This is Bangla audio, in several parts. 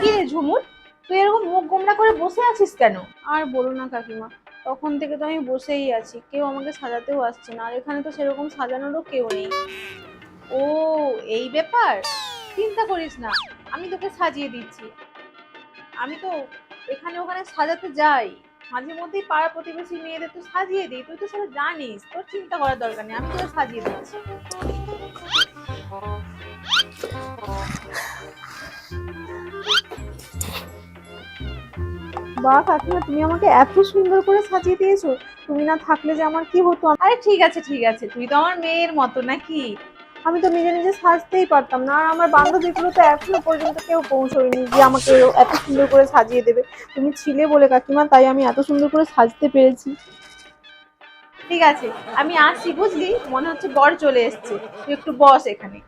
কি রে ঝুমুর? তুই এরকম মুখ গোমড়া করে বসে আছিস কেন? আর বলো না কাকিমা তখন থেকে তো আমি বসেই আছি কেউ আমাকে সাজাতেও আসছে না আর এখানে তো সেরকম সাজানোরও কেউ নেই। ও এই ব্যাপার? চিন্তা করিস না আমি তোকে সাজিয়ে দিচ্ছি। আমি তো এখানে ওখানে সাজাতে যাই মাঝে মধ্যেই পাড়া প্রতিবেশী মেয়েদের তো সাজিয়ে দিই তুই তো সেটা জানিস তোর চিন্তা করার দরকার নেই আমি তোকে সাজিয়ে দিচ্ছি। বা কাকিমা তুমি আমাকে এত সুন্দর করে সাজিয়ে দিয়েছ তুমি না থাকলে যে আমার কি হতো? আরে ঠিক আছে ঠিক আছে তুই তো আমার মেয়ের মতো নাকি? আমি তো নিজে নিজে সাজতেই পারতাম না আর আমার বান্ধবীগুলো তো এখনও পর্যন্ত কেউ পৌঁছয়নি যে আমাকে এত সুন্দর করে সাজিয়ে দেবে। তুমি ছিলে বলে কাকিমা তাই আমি এত সুন্দর করে সাজতে পেরেছি। ঠিক আছে আমি আসছি বুঝলি? মনে হচ্ছে বর চলে এসছে। তুই একটু বস এখানে।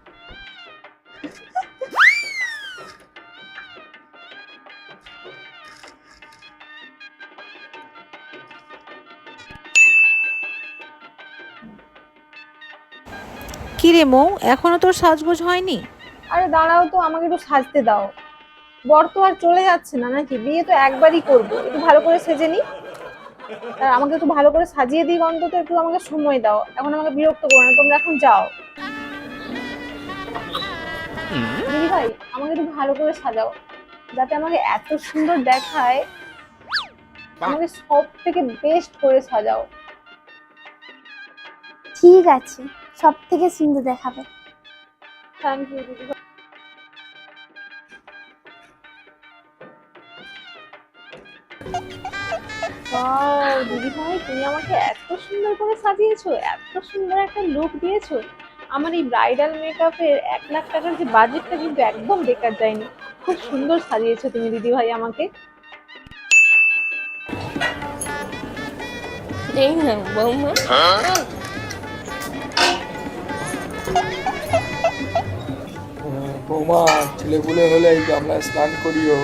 কি রে মৌ এখনও তোর সাজগোজ হয়নি? আরে দাঁড়াও তো আমাকে একটু সাজতে দাও। বর তো আর চলে যাচ্ছে না নাকি? বিয়ে তো একবারই করব। একটু ভালো করে সেজে নি। আর আমাকে একটু ভালো করে সাজিয়ে দিই অন্তত একটু আমাকে সময় দাও। এখন আমাকে বিরক্ত করো না তোমরা এখন যাও। দিদি ভাই আমাকে একটু ভালো করে সাজাও যাতে আমাকে এত সুন্দর দেখায়। আমাকে সব থেকে বেস্ট করে সাজাও। ঠিক আছে। সব থেকে সুন্দর দেখাবে। থ্যাংক ইউ দিদি। দিদি ভাই তুমি আমাকে এত সুন্দর করে সাজিয়েছো এত সুন্দর একটা লুক দিয়েছ। আমার এই ব্রাইডাল মেকআপের এক লাখ টাকার যে বাজেটটা কিন্তু একদম বেকার যায়নি। খুব সুন্দর সাজিয়েছো তুমি দিদি ভাই আমাকে। এই না বৌমা বৌমা ছেলেপুলে হলে এই গামলায় স্নান করিও।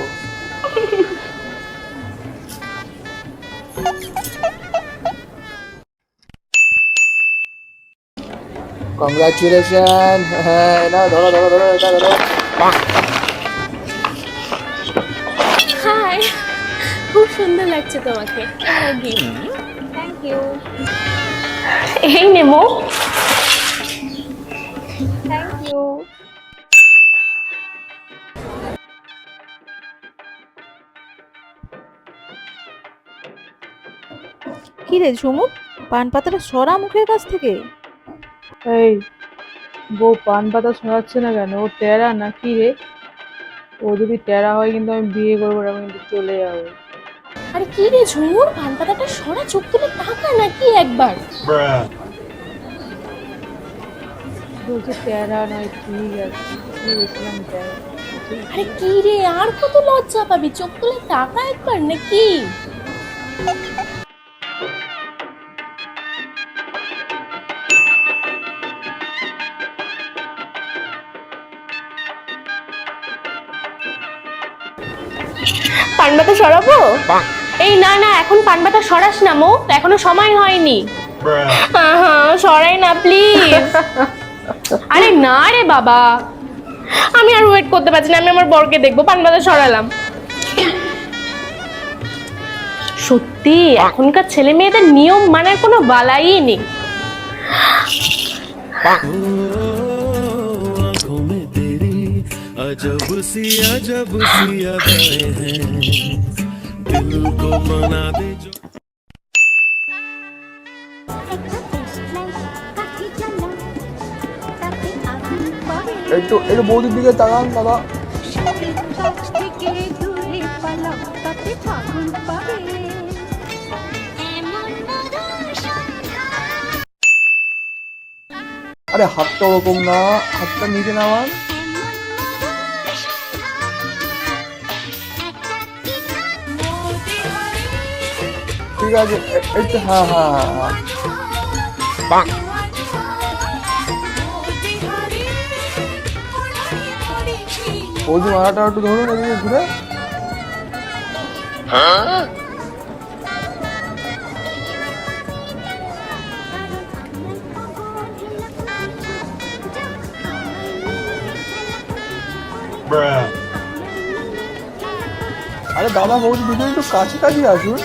কংগ্রাচুলেশন হ্যাঁ না ধরো ধরো ধরো এটা ধরো। হাই খুব সুন্দর লাগছে তোমাকে। থ্যাংক ইউ এই নেমো। থ্যাংক ইউ কি রে ঝুমুর পান পাতাটা সরা মুখের কাছ থেকে। এই বউ পান পাতা সরাচ্ছে না কেন? ও টেরা না কি রে? ও যদি টেরা হয় কিন্তু আমি বিয়ে করব না, আমি কিন্তু চলে যাব। আরে কি রে ঝুমুর পান পাতাটা সরা চোখ তুলে তাকা নাকি একবার? বলছে টেরা নয় ঠিক আছে ভেবেছিলাম টেরা। আরে কি রে আর কত লজ্জা পাবি? চোখ তুলে তাকা একবার নাকি? পান ব্যথা সরাবো এই না না এখন পান ব্যথা সরাস না মো। এখনও সময় হয়নি। সরাই না প্লিজ আরে না রে বাবা। আমি আর ওয়েট করতে পারছি না আমি আমার বরকে দেখব পান ব্যথা সরালাম। সত্যি এখনকার ছেলে মেয়েদের নিয়ম মানার কোনো বালাই নেই। अजब सी अजब सी अदाएं हैं दिल को मना दे जो একটু একটু বৌদির দিকে তাকান দাদা আরে হাতটা ওরকম না হাতটা নিচে নামান ঠিক আছে একটু হ্যাঁ হ্যাঁ হ্যাঁ হ্যাঁ বৌদি মাথাটা একটু ধরুন এদিকে ঘুরে। আরে দাদা বৌদি দুজন একটু কাছাকাছি আসুন।